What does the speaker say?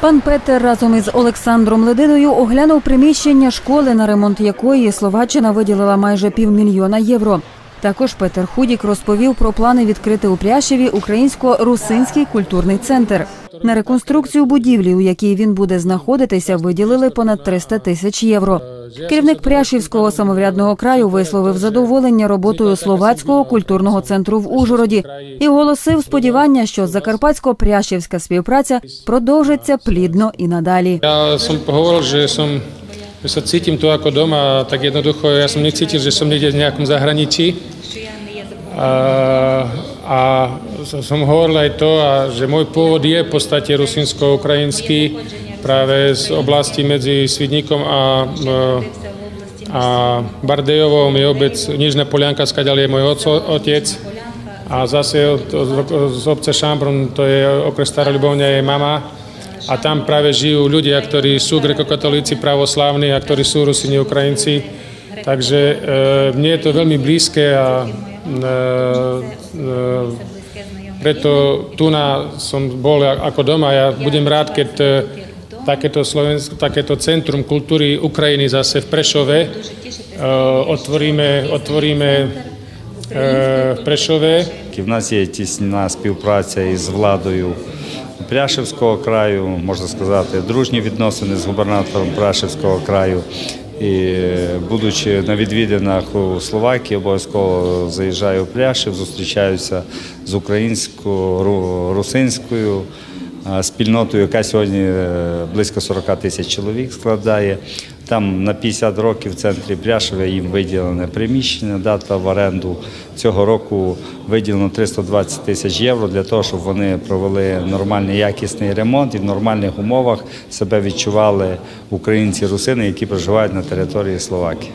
Пан Петер разом із Олександром Лединою оглянув приміщення школи, на ремонт якої Словаччина виділила майже півмільйона євро. Також Петер Худік розповів про плани відкрити у Пряшеві українсько-русинський культурний центр. На реконструкцію будівлі, у якій він буде знаходитися, виділили понад 300 тисяч євро. Керівник Пряшівського самоврядного краю висловив задоволення роботою словацького культурного центру в Ужгороді і оголосив сподівання, що закарпатсько-пряшівська співпраця продовжиться плідно і надалі. Я сам поговорив, що сам že sa cítim tu ako doma, tak jednoducho ja som necítil, že som niekde v nejakom zahraničí. A, a som hovoril aj to, a že môj pôvod je v podstate rusinsko-ukrajinský, práve z oblasti medzi Svidníkom a, a Bardejovom je obec Nižná Polianka, skadiaľ je môj otec. A zase od- od- z obce Šambron, to je okres Stará Ľubovňa, je mama. A tam práve žijú ľudia, ktorí sú grekokatolíci pravoslávni a ktorí sú Rusini Ukrajinci. Takže e, mne je to veľmi blízke a e, e, preto tu na som bol a- ako doma. Ja budem rád, keď e, takéto, Slovensk, takéto centrum kultúry Ukrajiny zase v Prešove e, otvoríme, otvoríme e, v Prešove. В нас є тісна співпраця із владою Пряшевського краю, можна сказати, дружні відносини з губернатором Пряшевського краю. І будучи на відвідинах у Словакії, обов'язково заїжджаю в Пряшев, зустрічаюся з українсько-русинською е, спільнотою, яка сьогодні е, близько 40 тисяч чоловік складає. Там на 50 років в центрі Пряшева їм виділене приміщення, дата в оренду. Цього року виділено 320 тисяч євро для того, щоб вони провели нормальний якісний ремонт і в нормальних умовах себе відчували українці-русини, які проживають на території Словакії.